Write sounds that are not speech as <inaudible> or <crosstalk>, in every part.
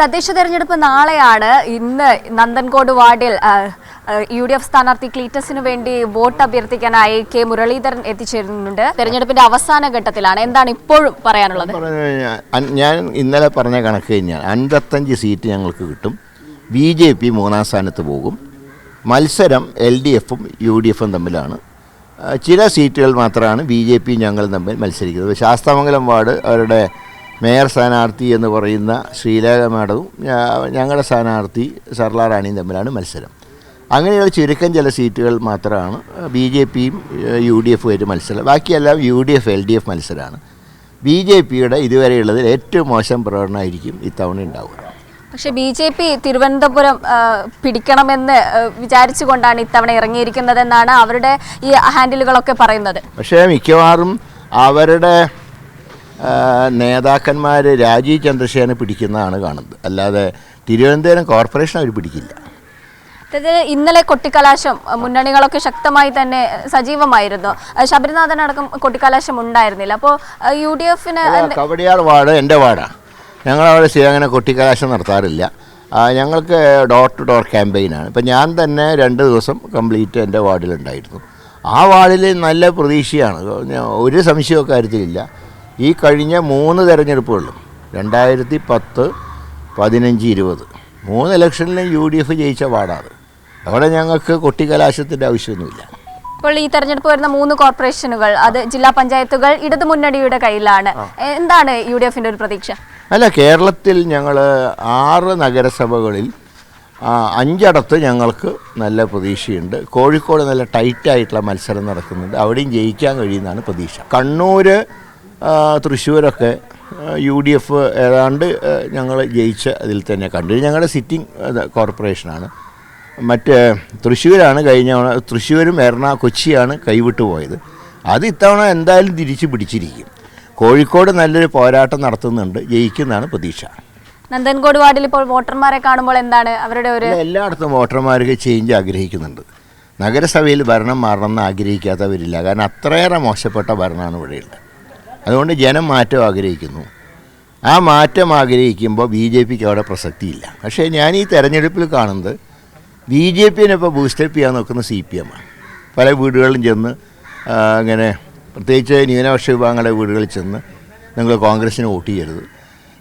തദ്ദേശ തെരഞ്ഞെടുപ്പ് നാളെയാണ് ഇന്ന് നന്ദൻകോട് വാർഡിൽ യു ഡി എഫ് സ്ഥാനാർത്ഥി ക്ലീറ്റസിന് വേണ്ടി വോട്ട് അഭ്യർത്ഥിക്കാനായി കെ മുരളീധരൻ എത്തിച്ചേരുന്നുണ്ട്. തെരഞ്ഞെടുപ്പിന്റെ അവസാന ഘട്ടത്തിലാണ്. എന്താണ് ഇപ്പോഴും പറയാനുള്ളത്? ഞാൻ ഇന്നലെ പറഞ്ഞ കണക്ക് കഴിഞ്ഞാൽ അൻപത്തഞ്ച് സീറ്റ് ഞങ്ങൾക്ക് കിട്ടും. ബി ജെ പി മൂന്നാം സ്ഥാനത്ത് പോകും. മത്സരം എൽ ഡി എഫും യു ഡി എഫും തമ്മിലാണ്. ചില സീറ്റുകൾ മാത്രമാണ് ബി ജെ പി ഞങ്ങളും തമ്മിൽ മത്സരിക്കുന്നത്. ശാസ്താമംഗലം വാർഡ് അവരുടെ മേയർ സ്ഥാനാർത്ഥി എന്ന് പറയുന്ന ശ്രീലേഖ മാഡവും ഞങ്ങളുടെ സ്ഥാനാർത്ഥി സർല റാണിയും തമ്മിലാണ് മത്സരം. അങ്ങനെയുള്ള ചുരുക്കം ചില സീറ്റുകൾ മാത്രമാണ് ബി ജെ പിയും യു ഡി എഫും ആയിട്ട് മത്സരം. ബാക്കിയെല്ലാം U D F L D F മത്സരമാണ്. ബി ജെ പിയുടെ ഇതുവരെയുള്ളതിൽ ഏറ്റവും മോശം പ്രകടനമായിരിക്കും ഇത്തവണ ഉണ്ടാവുക. പക്ഷേ ബി ജെ പി തിരുവനന്തപുരം പിടിക്കണമെന്ന് വിചാരിച്ചുകൊണ്ടാണ് ഇത്തവണ ഇറങ്ങിയിരിക്കുന്നതെന്നാണ് അവരുടെ ഈ ഹാൻഡിലുകളൊക്കെ പറയുന്നത്. പക്ഷേ മിക്കവാറും അവരുടെ നേതാക്കന്മാർ രാജീവ് ചന്ദ്രശേഖരനെ പിടിക്കുന്നതാണ് കാണുന്നത്. അല്ലാതെ തിരുവനന്തപുരം കോർപ്പറേഷൻ അവർ പിടിക്കില്ല. ഇന്നലെ കൊട്ടിക്കലാശം മുന്നണികളൊക്കെ ശക്തമായി തന്നെ സജീവമായിരുന്നു. ശബരിനാഥൻ അടക്കം കൊട്ടിക്കലാശം ഉണ്ടായിരുന്നില്ല. അപ്പോൾ യു ഡി എഫിന് കവടിയാർ വാർഡ് എന്റെ വാർഡാണ് ഞങ്ങളവിടെ അങ്ങനെ കൊട്ടിക്കലാശം നടത്താറില്ല. ഞങ്ങൾക്ക് ഡോർ ടു ഡോർ ക്യാമ്പയിനാണ് ഇപ്പം ഞാൻ തന്നെ രണ്ട് ദിവസം കംപ്ലീറ്റ് എന്റെ വാർഡിലുണ്ടായിരുന്നു. ആ വാർഡിൽ നല്ല പ്രതീക്ഷയാണ്. ഒരു സംശയമൊക്കെ കാര്യത്തിലില്ല. ഈ കഴിഞ്ഞ മൂന്ന് തെരഞ്ഞെടുപ്പുകളിലും രണ്ടായിരത്തി പത്ത് പതിനഞ്ച് ഇരുപത്. മൂന്ന് ഇലക്ഷനിലും യു ഡി എഫ് ജയിച്ച വാർഡാണ് അവിടെ ഞങ്ങൾക്ക് കൊട്ടിക്കലാശത്തിന്റെ ആവശ്യമൊന്നുമില്ല. ഇപ്പോൾ ഈ തെരഞ്ഞെടുപ്പ് വരുന്ന മൂന്ന് കോർപ്പറേഷനുകൾ അത് ജില്ലാ പഞ്ചായത്തുകൾ ഇടതു മുന്നണിയുടെ കയ്യിലാണ്. എന്താണ് യു ഡി എഫിന്റെ ഒരു പ്രതീക്ഷ? അല്ല കേരളത്തിൽ ഞങ്ങൾ ആറ് നഗരസഭകളിൽ അഞ്ചടത്ത് ഞങ്ങൾക്ക് നല്ല പ്രതീക്ഷയുണ്ട്. കോഴിക്കോട് നല്ല ടൈറ്റായിട്ടുള്ള മത്സരം നടക്കുന്നുണ്ട്. അവിടെയും ജയിക്കാൻ കഴിയുന്നതാണ് പ്രതീക്ഷ. കണ്ണൂർ തൃശ്ശൂരൊക്കെ യു ഡി എഫ് ഏതാണ്ട് ഞങ്ങൾ ജയിച്ച അതിൽ തന്നെ കണ്ടു. ഞങ്ങളുടെ സിറ്റിംഗ് കോർപ്പറേഷനാണ്. മറ്റ് തൃശ്ശൂരാണ് കഴിഞ്ഞ തൃശ്ശൂരും എറണാ കൊച്ചിയാണ് കൈവിട്ടു പോയത്. അത് ഇത്തവണ എന്തായാലും തിരിച്ചു പിടിച്ചിരിക്കും. കോഴിക്കോട് നല്ലൊരു പോരാട്ടം നടത്തുന്നുണ്ട് ജയിക്കുന്നതാണ് പ്രതീക്ഷ. നന്ദൻകോട് വാർഡിൽ ഇപ്പോൾ വോട്ടർമാരെ കാണുമ്പോൾ എന്താണ് അവരുടെ ഒരു എല്ലായിടത്തും വോട്ടർമാർക്ക് ചേഞ്ച് ആഗ്രഹിക്കുന്നുണ്ട്. നഗരസഭയിൽ ഭരണം മാറണം എന്ന് ആഗ്രഹിക്കാത്തവരില്ല. കാരണം അത്രയേറെ മോശപ്പെട്ട ഭരണമാണ് ഇവിടെയുള്ളത്. അതുകൊണ്ട് ജനം മാറ്റം ആഗ്രഹിക്കുന്നു. ആ മാറ്റം ആഗ്രഹിക്കുമ്പോൾ ബി ജെ പിക്ക് അവിടെ പ്രസക്തിയില്ല. പക്ഷേ ഞാൻ ഈ തെരഞ്ഞെടുപ്പിൽ കാണുന്നത് ബി ജെ പിനെ ഇപ്പോൾ ബൂസ്റ്റപ്പ് ചെയ്യാൻ നോക്കുന്ന സി പി എമ്മാണ് പല വീടുകളിലും ചെന്ന് ഇങ്ങനെ പ്രത്യേകിച്ച് ന്യൂനപക്ഷ വിഭാഗങ്ങളുടെ വീടുകളിൽ ചെന്ന് നിങ്ങൾ കോൺഗ്രസ്സിന് വോട്ട് ചെയ്യരുത്.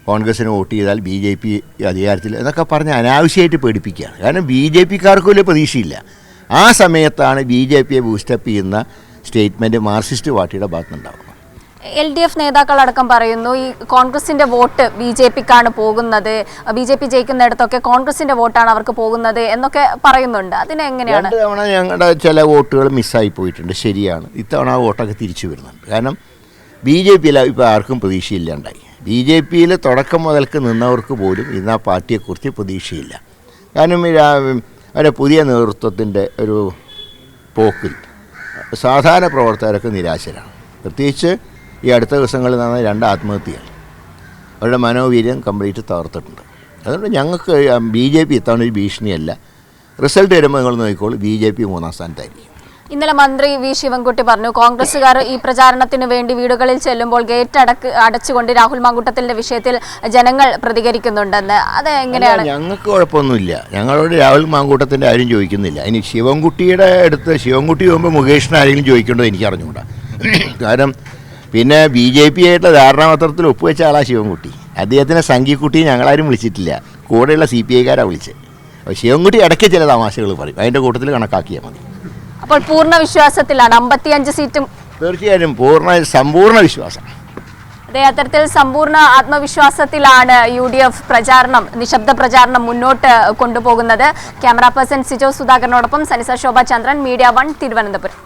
കോൺഗ്രസ്സിന് വോട്ട് ചെയ്താൽ ബി ജെ പി അധികാരത്തിൽ എന്നൊക്കെ പറഞ്ഞ് അനാവശ്യമായിട്ട് പേടിപ്പിക്കുകയാണ്. കാരണം ബി ജെ പിക്കാർക്കും വലിയ പ്രതീക്ഷയില്ല. ആ സമയത്താണ് ബി ജെ പിയെ ബൂസ്റ്റപ്പ് ചെയ്യുന്ന സ്റ്റേറ്റ്മെന്റ് മാർക്സിസ്റ്റ് പാർട്ടിയുടെ ഭാഗത്തുനിന്നുണ്ടാവുന്നത് എൽ ഡി എഫ് നേതാക്കളടക്കം പറയുന്നു ഈ കോൺഗ്രസിന്റെ വോട്ട് ബി ജെ പിക്കാണ് പോകുന്നത് ബി ജെ പി ജയിക്കുന്നിടത്തൊക്കെ കോൺഗ്രസിന്റെ വോട്ടാണ് അവർക്ക് പോകുന്നത് എന്നൊക്കെ പറയുന്നുണ്ട്. അതിനെങ്ങനെയാണ് ഇത്തവണ തവണ ഞങ്ങളുടെ ചില വോട്ടുകൾ മിസ്സായി പോയിട്ടുണ്ട് ശരിയാണ്. ഇത്തവണ ആ വോട്ടൊക്കെ തിരിച്ചു വരുന്നുണ്ട്. കാരണം ബി ജെ പിയിൽ ഇപ്പോൾ ആർക്കും പ്രതീക്ഷയില്ലാണ്ടായി. ബി ജെ പിയിൽ തുടക്കം മുതൽക്ക് നിന്നവർക്ക് പോലും ഇന്ന് ആ പാർട്ടിയെക്കുറിച്ച് പ്രതീക്ഷയില്ല. കാരണം അവരെ പുതിയ നേതൃത്വത്തിന്റെ ഒരു പോക്കിൽ സാധാരണ പ്രവർത്തകരൊക്കെ നിരാശരാണ്. പ്രത്യേകിച്ച് ഈ അടുത്ത ദിവസങ്ങളിൽ നടന്ന രണ്ട് ആത്മഹത്യകൾ. അവരുടെ മനോവീര്യം കംപ്ലീറ്റ് തകർത്തിട്ടുണ്ട്. അതുകൊണ്ട് ഞങ്ങൾക്ക് ബി ജെ പി ഇത്തവണ ഒരു ഭീഷണിയല്ല. റിസൾട്ട് വരുമ്പോൾ നിങ്ങൾ നോക്കിക്കോളൂ ബി ജെ പി മൂന്നാം സ്ഥാനത്തായിരിക്കും. ഇന്നലെ മന്ത്രി വി ശിവൻകുട്ടി പറഞ്ഞു കോൺഗ്രസുകാർ ഈ പ്രചാരണത്തിന് വേണ്ടി വീടുകളിൽ ചെല്ലുമ്പോൾ ഗേറ്റ് അടക്ക് അടച്ചുകൊണ്ട് രാഹുൽ മാങ്കുട്ടത്തിന്റെ വിഷയത്തിൽ ജനങ്ങൾ പ്രതികരിക്കുന്നുണ്ടെന്ന്. അത് എങ്ങനെയാണ് ഞങ്ങൾക്ക് കുഴപ്പമൊന്നുമില്ല. ഞങ്ങളോട് രാഹുൽ മാങ്കൂട്ടത്തിന്റെ ആരും ചോദിക്കുന്നില്ല. ഇനി ശിവൻകുട്ടിയുടെ അടുത്ത് ശിവൻകുട്ടി പോകുമ്പോൾ മുകേഷിന് ആരെങ്കിലും ചോദിക്കേണ്ടത് എനിക്ക് അറിഞ്ഞുകൂടാ <clears throat> കാരണം പിന്നെ ബി ജെ പി ആയിട്ടുള്ള ധാരണാപത്രത്തിൽ ഒപ്പുവെച്ച ആളാണ് ശിവൻകുട്ടി. അദ്ദേഹത്തിനെ സംഘിക്കുട്ടി ഞങ്ങളാരും വിളിച്ചിട്ടില്ല. കൂടെയുള്ള സി പി ഐക്കാരാണ് വിളിച്ചത് അപ്പോൾ ശിവൻകുട്ടി ഇടയ്ക്ക് ചില തമാശകൾ പറയും. അതിന്റെ കൂട്ടത്തിൽ കണക്കാക്കിയാൽ മതി. അപ്പോൾ പൂർണ വിശ്വാസത്തിലാണ് അമ്പത്തിയഞ്ച് സീറ്റും തീർച്ചയായും പൂർണ സമ്പൂർണ വിശ്വാസം. അതേ അത്തരത്തിൽ സമ്പൂർണ ആത്മവിശ്വാസത്തിലാണ് യു ഡി എഫ് പ്രചാരണം നിശബ്ദ പ്രചാരണം മുന്നോട്ട് കൊണ്ടുപോകുന്നത്. ക്യാമറ പേഴ്സൺ സിജോ സുധാകരനോടൊപ്പം സനിസ ശോഭ ചന്ദ്രൻ മീഡിയ വൺ തിരുവനന്തപുരം.